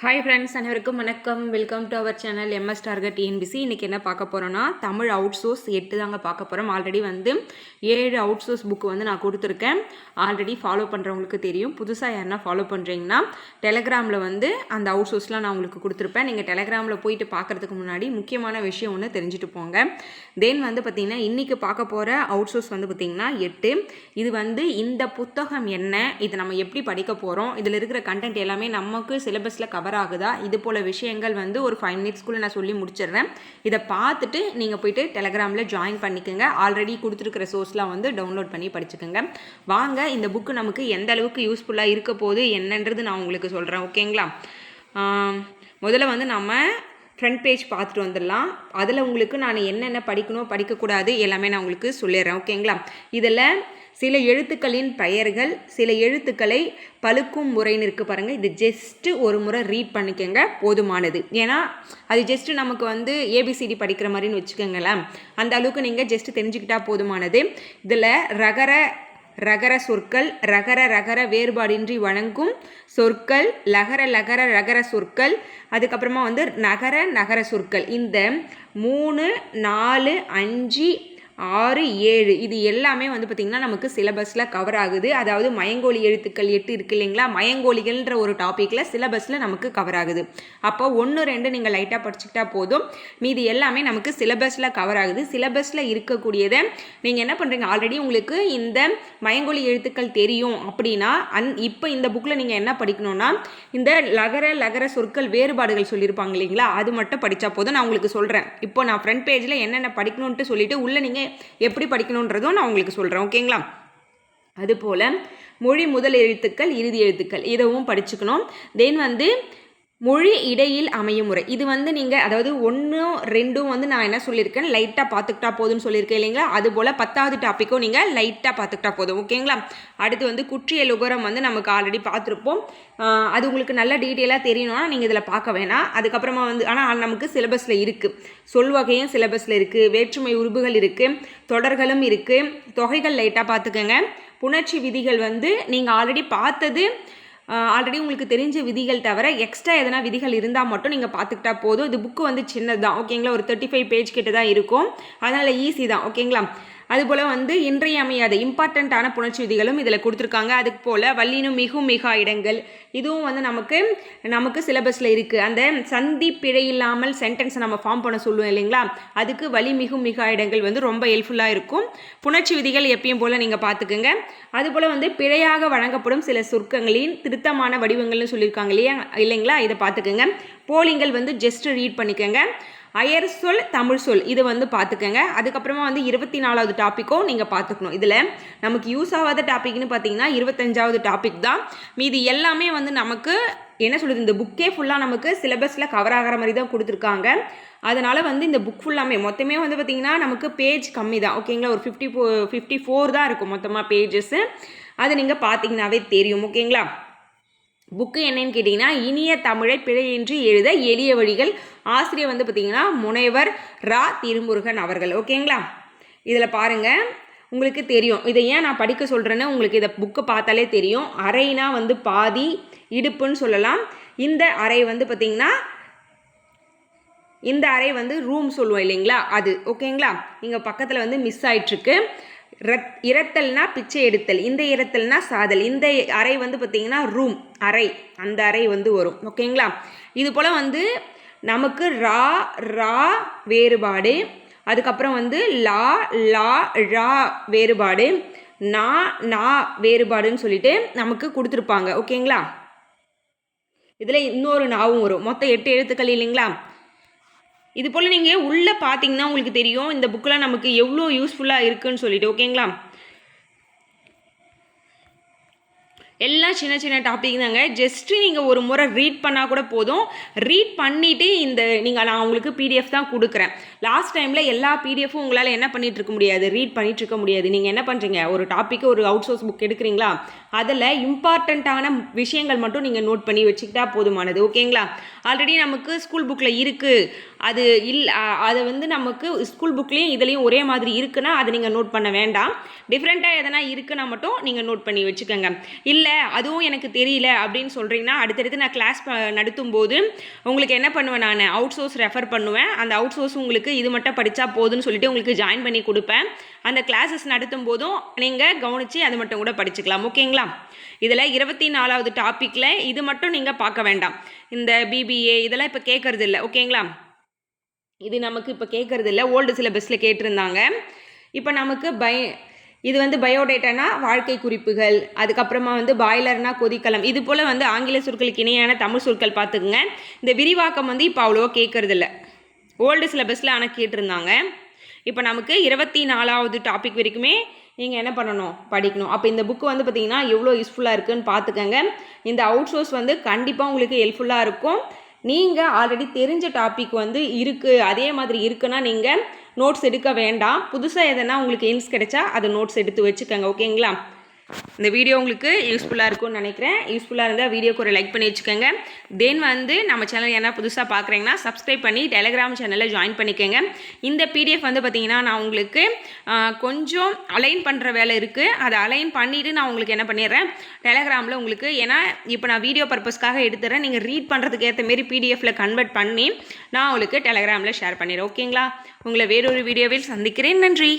Hi friends அனைவருக்கும் வணக்கம். Welcome to our channel MS target TNPSC இன்றைக்கி என்ன பார்க்க போகிறோன்னா தமிழ் அவுட் சோர்ஸ் எட்டு தாங்க பார்க்க போகிறோம் ஆல்ரெடி வந்து ஏழு அவுட் சோர்ஸ் புக்கு வந்து நான் கொடுத்துருக்கேன். ஆல்ரெடி ஃபாலோ பண்ணுறவங்களுக்கு தெரியும். புதுசாக யாருன்னா ஃபாலோ பண்ணுறீங்கன்னா டெலகிராமில் வந்து அந்த அவுட் சோர்ஸ்லாம் நான் உங்களுக்கு கொடுத்துருப்பேன். நீங்கள் டெலகிராமில் போயிட்டு பார்க்குறதுக்கு முன்னாடி முக்கியமான விஷயம் ஒன்று தெரிஞ்சுட்டு போங்க. தென் வந்து பார்த்திங்கன்னா இன்றைக்கி பார்க்க போகிற அவுட் சோர்ஸ் வந்து பார்த்திங்கன்னா எட்டு. இது வந்து இந்த புத்தகம் என்ன இதை நம்ம எப்படி படிக்க போகிறோம் இதில் இருக்கிற கண்டென்ட் எல்லாமே நமக்கு சிலபஸில் கவர் ஆகுதா இது போல் விஷயங்கள் வந்து ஒரு ஃபைவ் மினிட்ஸ்க்குள்ளே நான் சொல்லி முடிச்சிடுறேன். இதை பார்த்துட்டு நீங்கள் போயிட்டு டெலகிராமில் ஜாயின் பண்ணிக்கோங்க. ஆல்ரெடி கொடுத்துருக்கிற சோர்ஸ்லாம் வந்து டவுன்லோட் பண்ணி படிச்சுக்கோங்க. வாங்க இந்த புக்கு நமக்கு எந்த அளவுக்கு யூஸ்ஃபுல்லாக இருக்க போகுது என்னன்றது நான் உங்களுக்கு சொல்கிறேன் ஓகேங்களா? முதல்ல வந்து நம்ம ஃப்ரண்ட் பேஜ் பார்த்துட்டு வந்துடலாம். அதில் உங்களுக்கு நான் என்னென்ன படிக்கணும் படிக்கக்கூடாது எல்லாமே நான் உங்களுக்கு சொல்லிடுறேன். ஓகேங்களா? இதில் சில எழுத்துக்களின் பெயர்கள் சில எழுத்துக்களை பழுக்கும் முறைன்னு இருக்குது பாருங்கள் இது ஜஸ்ட்டு ஒரு முறை ரீட் பண்ணிக்கோங்க போதுமானது. ஏன்னா அது ஜஸ்ட்டு நமக்கு வந்து ஏபிசிடி படிக்கிற மாதிரின்னு வச்சுக்கோங்களேன். அந்த அளவுக்கு நீங்கள் ஜஸ்ட்டு தெரிஞ்சுக்கிட்டா போதுமானது. இதில் ரகர ரகர சொற்கள் ரகர ரகர வேறுபாடின்றி வழங்கும் சொற்கள் லகர லகர ரகர சொற்கள் அதுக்கப்புறமா வந்து நகர நகர சொற்கள். இந்த மூணு நாலு அஞ்சு ஆறு ஏழு. இது எல்லாமே வந்து பார்த்திங்கன்னா நமக்கு சிலபஸில் கவர் ஆகுது. அதாவது மயங்கோலி எழுத்துக்கள் எட்டு இருக்கு இல்லைங்களா? மயங்கோலிகள்ன்ற ஒரு டாப்பிக்கில் சிலபஸில் நமக்கு கவர் ஆகுது. அப்போ ஒன்று ரெண்டு நீங்கள் லைட்டாக படிச்சுக்கிட்டா போதும். மீதி எல்லாமே நமக்கு சிலபஸில் கவர் ஆகுது. சிலபஸில் இருக்கக்கூடியதை நீங்கள் என்ன பண்ணுறீங்க ஆல்ரெடி உங்களுக்கு இந்த மயங்கோலி எழுத்துக்கள் தெரியும் அப்படின்னா அந் இப்போ இந்த புக்கில் நீங்கள் என்ன படிக்கணும்னா இந்த லகர லகர சொற்கள் வேறுபாடுகள் சொல்லியிருப்பாங்க இல்லைங்களா? அது மட்டும் படித்தா போதும். நான் உங்களுக்கு சொல்கிறேன் இப்போ நான் ஃப்ரண்ட் பேஜில் என்னென்ன படிக்கணுன்ட்டு சொல்லிவிட்டு உள்ளே நீங்கள் எப்படி படிக்கணுன்றதும் நான் உங்களுக்கு சொல்கிறேன் ஓகேங்களா? அதுபோல் மொழி முதல் எழுத்துக்கள் இறுதி எழுத்துக்கள் இதுவும் படிச்சுக்கணும். தென் வந்து மொழி இடையில் அமையும் முறை. இது வந்து நீங்கள் அதாவது ஒன்றும் ரெண்டும் வந்து நான் என்ன சொல்லியிருக்கேன்? லைட்டாக பார்த்துக்கிட்டா போதும்னு சொல்லியிருக்கேன் இல்லைங்களா? அதுபோல் பத்தாவது டாப்பிக்கும் நீங்கள் லைட்டாக பார்த்துக்கிட்டா போதும் ஓகேங்களா? அடுத்து வந்து குற்றிய லுகரம் வந்து நமக்கு ஆல்ரெடி பார்த்துருப்போம். அது உங்களுக்கு நல்ல டீட்டெயிலாக தெரியணும்னா நீங்கள் இதில் பார்க்க வேணாம். அதுக்கப்புறமா வந்து ஆனால் நமக்கு சிலபஸில் இருக்குது சொல்வகையும் சிலபஸில் இருக்குது வேற்றுமை உருபுகள் இருக்குது தொடர்களும் இருக்குது தொகைகள் லைட்டாக பார்த்துக்கோங்க. புணர்ச்சி விதிகள் வந்து நீங்கள் ஆல்ரெடி பார்த்தது. ஆல்ரெடி உங்களுக்கு தெரிஞ்ச விதிகள் தவிர எக்ஸ்ட்ரா எதனா விதிகள் இருந்தால் மட்டும் நீங்கள் பார்த்துக்கிட்டா போதும். இது புக்கு வந்து சின்னது தான் ஓகேங்களா ஒரு தேர்ட்டி ஃபைவ் பேஜ் கிட்ட தான் இருக்கும். அதனால் ஈஸி தான். ஓகேங்களா அதுபோல் வந்து இன்றையமையாத இம்பார்ட்டண்ட்டான புணர்ச்சி விதிகளும் இதில் கொடுத்துருக்காங்க. அதுக்கு போல் வல்லினும் மிகும் மிகா இடங்கள். இதுவும் வந்து நமக்கு நமக்கு சிலபஸில் இருக்குது அந்த சந்தி பிழை இல்லாமல் சென்டென்ஸை நம்ம ஃபார்ம் பண்ண சொல்லுவோம் இல்லைங்களா? அதுக்கு வலி மிகும் மிகா இடங்கள் வந்து ரொம்ப ஹெல்ப்ஃபுல்லாக இருக்கும். புணர்ச்சி விதிகள் எப்பயும் போல் நீங்கள் பார்த்துக்குங்க அதுபோல் வந்து பிழையாக வழங்கப்படும் சில சொற்கங்களின் திருத்தமான வடிவங்கள்னு சொல்லியிருக்காங்க இல்லையா? இல்லைங்களா? இதை பார்த்துக்குங்க போலிங்கள் வந்து ஜஸ்ட் ரீட் பண்ணிக்கோங்க. அயர் சொல் தமிழ் சொல். இது வந்து பார்த்துக்கோங்க. அதுக்கப்புறமா வந்து இருபத்தி நாலாவது டாப்பிக்கும் நீங்கள் பார்த்துக்கணும். இதில் நமக்கு யூஸ் ஆகாத டாப்பிக்னு பார்த்தீங்கன்னா இருபத்தஞ்சாவது டாபிக் தான். மீதி எல்லாமே வந்து நமக்கு என்ன சொல்லுது இந்த புக்கே ஃபுல்லாக நமக்கு சிலபஸில் கவர் ஆகிற மாதிரி தான் கொடுத்துருக்காங்க. அதனால் வந்து இந்த புக் ஃபுல்லாமே மொத்தமே வந்து பார்த்திங்கன்னா நமக்கு பேஜ் கம்மி தான். ஓகேங்களா ஒரு ஃபிஃப்டி ஃபோ ஃபிஃப்டி ஃபோர் தான் இருக்கும் மொத்தமாக பேஜஸ்ஸு அது நீங்கள் பார்த்தீங்கன்னாவே தெரியும். ஓகேங்களா புக்கு என்னன்னு கேட்டிங்கன்னா இனிய தமிழை பிழையின்றி எழுத எளிய வழிகள். ஆசிரியர் வந்து பார்த்திங்கன்னா முனைவர் ரா. திருமுருகன் அவர்கள். ஓகேங்களா இதில் பாருங்கள் உங்களுக்கு தெரியும். இதை ஏன் நான் படிக்க சொல்கிறேன்னு உங்களுக்கு இதை புக்கு பார்த்தாலே தெரியும். அறைனா வந்து பாதி இடுப்புன்னு சொல்லலாம். இந்த அறை வந்து பார்த்திங்கன்னா இந்த அறை வந்து ரூம் சொல்லுவோம் இல்லைங்களா? அது. ஓகேங்களா இங்கே பக்கத்தில் வந்து மிஸ் ஆயிட்டிருக்கு. ரத் இரத்தல்னா பிச்சை எடுத்தல் இந்த இரத்தல்னா சாதல் இந்த அறை வந்து பார்த்திங்கன்னா ரூம் அறை அந்த அறை வந்து வரும். ஓகேங்களா இது போல் வந்து நமக்கு ரா ரா வேறுபாடு அதுக்கப்புறம் வந்து லா லா ழா வேறுபாடு நா நா வேறுபாடுன்னு சொல்லிட்டு நமக்கு கொடுத்துருப்பாங்க. ஓகேங்களா இதில் இன்னொரு நாவும் வரும். மொத்தம் எட்டு எழுத்துக்கள் இல்லைங்களா? இது போல் நீங்கள் உள்ளே பார்த்தீங்கன்னா உங்களுக்கு தெரியும் இந்த புக்கில் நமக்கு எவ்வளோ யூஸ்ஃபுல்லாக இருக்குன்னு சொல்லிட்டு ஓகேங்களா எல்லாம் சின்ன சின்ன டாபிக் தாங்க. ஜஸ்ட்டு நீங்கள் ஒரு முறை ரீட் பண்ணால் கூட போதும். ரீட் பண்ணிவிட்டு இந்த நீங்கள் நான் உங்களுக்கு பிடிஎஃப் தான் கொடுக்குறேன். லாஸ்ட் டைமில் எல்லா பிடிஎஃப்பும் உங்களால் என்ன பண்ணிட்டு இருக்க முடியாது? ரீட் பண்ணிட்டு இருக்க முடியாது. நீங்கள் என்ன பண்ணுறீங்க ஒரு டாப்பிக்கு ஒரு அவுட் சோர்ஸ் புக் எடுக்கிறீங்களா? அதில் இம்பார்ட்டண்ட்டான விஷயங்கள் மட்டும் நீங்கள் நோட் பண்ணி வச்சுக்கிட்டா போதுமானது ஓகேங்களா ஆல்ரெடி நமக்கு ஸ்கூல் புக்கில் இருக்குது அது இல் அதை வந்து நமக்கு ஸ்கூல் புக்லேயும் இதுலேயும் ஒரே மாதிரி இருக்குன்னா அதை நீங்கள் நோட் பண்ண வேண்டாம். டிஃப்ரெண்ட்டாக எதனா இருக்குன்னா மட்டும் நீங்கள் நோட் பண்ணி வச்சுக்கோங்க. இல்லை அதுவும் எனக்கு தெரியல அப்படின்னு சொல்கிறீங்கன்னா அடுத்தடுத்து நான் கிளாஸ் நடத்தும் போது உங்களுக்கு என்ன பண்ணுவேன் நான்? அவுட் சோர்ஸ் ரெஃபர் பண்ணுவேன். அந்த அவுட் சோர்ஸ் உங்களுக்கு இது மட்டும் படித்தா போதுன்னு சொல்லிட்டு உங்களுக்கு ஜாயின் பண்ணி கொடுப்பேன். அந்த கிளாஸஸ் நடத்தும் போதும் நீங்கள் கவனித்து அது மட்டும் கூட படிச்சுக்கலாம். ஓகேங்களா? இதில் இருபத்தி நாலாவது டாப்பிக்கில் இது மட்டும் நீங்கள் பார்க்க வேண்டாம். இந்த பிபிஏ இதெல்லாம் இப்போ கேட்கறது இல்லை ஓகேங்களா? இது நமக்கு இப்போ கேட்கறது இல்லை ஓல்டு சிலபஸில் கேட்டிருந்தாங்க. இப்போ நமக்கு பய இது வந்து பயோடேட்டானா வாழ்க்கை குறிப்புகள் அதுக்கப்புறமா வந்து பாய்லர்னா கொதிக்கலம். இது போல் வந்து ஆங்கில சொற்களுக்கு இணையான தமிழ் சொற்கள் பார்த்துக்குங்க. இந்த விரிவாக்கம் வந்து இப்போ அவ்வளோவா கேட்கறதில்ல ஓல்டு சிலபஸில் ஆனால் கேட்டிருந்தாங்க. இப்போ நமக்கு இருபத்தி நாலாவது டாபிக் வரைக்குமே நீங்கள் என்ன பண்ணணும்? படிக்கணும். அப்போ இந்த புக்கு வந்து பார்த்தீங்கன்னா எவ்வளோ யூஸ்ஃபுல்லாக இருக்குன்னு பார்த்துக்கங்க இந்த அவுட் சோர்ஸ் வந்து கண்டிப்பாக உங்களுக்கு ஹெல்ப்ஃபுல்லாக இருக்கும். நீங்கள் ஆல்ரெடி தெரிஞ்ச டாபிக் வந்து இருக்குது அதே மாதிரி இருக்குன்னா நீங்கள் நோட்ஸ் எடுக்க வேண்டாம். புதுசாக எதனா உங்களுக்கு ஹிண்ட்ஸ் கிடைச்சா அதை நோட்ஸ் எடுத்து வச்சுக்கோங்க. ஓகேங்களா இந்த வீடியோ உங்களுக்கு யூஸ்ஃபுல்லாக இருக்கும்னு நினைக்கிறேன். யூஸ்ஃபுல்லாக இருந்தால் வீடியோக்கு ஒரு லைக் பண்ணி வச்சுக்கோங்க. தென் வந்து நம்ம சேனல் என்ன புதுசாக பார்க்குறீங்கன்னா சப்ஸ்கிரைப் பண்ணி டெலிகிராம் சேனலில் ஜாயின் பண்ணிக்கோங்க. இந்த பிடிஎஃப் வந்து பார்த்தீங்கன்னா நான் உங்களுக்கு கொஞ்சம் அலைன் பண்ணுற வேலை இருக்குது அதை அலைன் பண்ணிவிட்டு நான் உங்களுக்கு என்ன பண்ணிடுறேன்? டெலகிராமில் உங்களுக்கு ஏன்னா இப்போ நான் வீடியோ பர்பஸ்க்காக எடுத்துறேன். நீங்கள் ரீட் பண்ணுறதுக்கு ஏற்ற மாரி பிடிஎஃப்பில் கன்வெர்ட் பண்ணி நான் உங்களுக்கு டெலகிராமில் ஷேர் பண்ணிடுறேன். ஓகேங்களா உங்களை வேறொரு வீடியோவில் சந்திக்கிறேன். நன்றி.